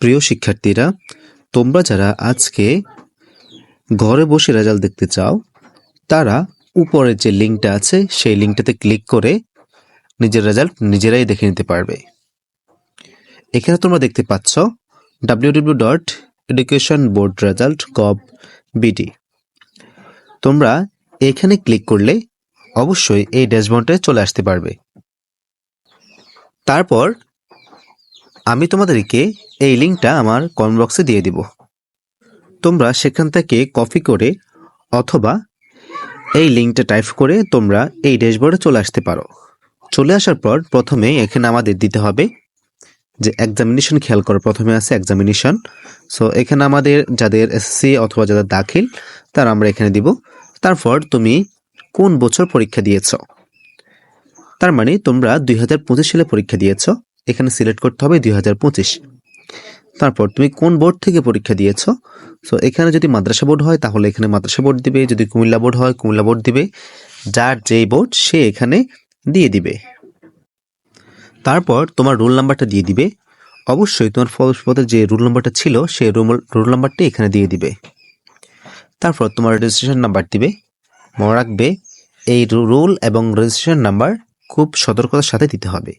প্রিয় শিক্ষার্থীরা, তোমরা যারা আজকে ঘরে বসে রেজাল্ট দেখতে চাও, তারা উপরের যে লিঙ্কটা আছে, সেই লিঙ্কটাতে ক্লিক করে নিজের রেজাল্ট নিজেরাই দেখে নিতে পারবে। এখানে তোমরা দেখতে পাচ্ছ WWW dot education board result gov BD তোমরা এখানে ক্লিক করলে অবশ্যই এই ড্যাশবোর্ডে চলে আসতে পারবে। তারপর আমি তোমাদেরকে এই লিঙ্কটা আমার কমেন্ট বক্সে দিয়ে দিব। তোমরা সেখান থেকে কপি করে অথবা এই লিঙ্কটা টাইপ করে তোমরা এই ড্যাশবোর্ডে চলে আসতে পারো। চলে আসার পর প্রথমে এখানে আমাদের দিতে হবে যে এক্সামিনেশন খেয়াল করো, প্রথমে আছে এক্সামিনেশন সো এখানে আমাদের যাদের এসএসসি অথবা যাদের দাখিল, তার আমরা এখানে দিব। তারপর তুমি কোন বছর পরীক্ষা দিয়েছ? তার মানে তোমরা দুই হাজার পঁচিশ সালে পরীক্ষা দিয়েছ। এখানে সিলেক্ট করতে হবে দুই হাজার পঁচিশ। তারপর তুমি কোন বোর্ড থেকে পরীক্ষা দিয়েছ? সো এখানে যদি মাদ্রাসা বোর্ড হয়, তাহলে এখানে মাদ্রাসা বোর্ড দিবে। যদি কুমিল্লা বোর্ড হয়, কুমিল্লা বোর্ড দিবে। যার যেই বোর্ড সে এখানে দিয়ে দিবে। তারপর তোমার রোল নাম্বারটা দিয়ে দিবে। অবশ্যই তোমার ফলসপথের যে রোল নাম্বারটা ছিল সেই রোল নাম্বারটি এখানে দিয়ে দিবে। তারপর তোমার রেজিস্ট্রেশন নাম্বার দিবে। মনে রাখবে, এই রোল এবং রেজিস্ট্রেশন নাম্বার খুব সতর্কতার সাথে দিতে হবে।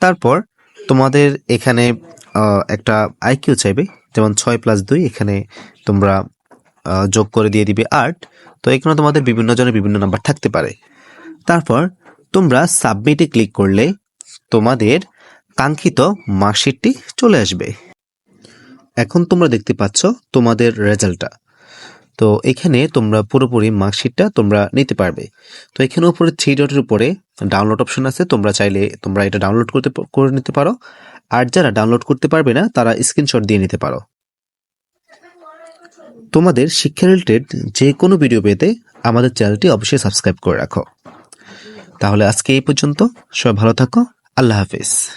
তারপর তোমাদের এখানে একটা আইকিউ চাইবে, যেমন ছয় প্লাস দুই, এখানে তোমরা যোগ করে দিয়ে দিবে আট। তো এখানে তোমাদের বিভিন্ন জনের বিভিন্ন নাম্বার থাকতে পারে। তারপর তোমরা সাবমিটে ক্লিক করলে তোমাদের কাঙ্ক্ষিত মার্কশিটটি চলে আসবে। এখন তোমরা দেখতে পাচ্ছ তোমাদের রেজাল্টটা তো এখানে তোমরা পুরোপুরি মার্কশিটটা তোমরা নিতে পারবে। তো এখানে উপরে থ্রি ডটের উপরে ডাউনলোড অপশন আছে, তোমরা চাইলে তোমরা এটা ডাউনলোড করতে, করে নিতে পারো। আর যারা ডাউনলোড করতে পারবে না, তারা স্ক্রিনশট দিয়ে নিতে পারো। তোমাদের শিক্ষা রিলেটেড যে কোনো ভিডিও পেতে আমাদের চ্যানেলটি অবশ্যই সাবস্ক্রাইব করে রাখো। তাহলে আজকে এই পর্যন্ত। সবাই ভালো থাকো। আল্লাহ হাফিজ।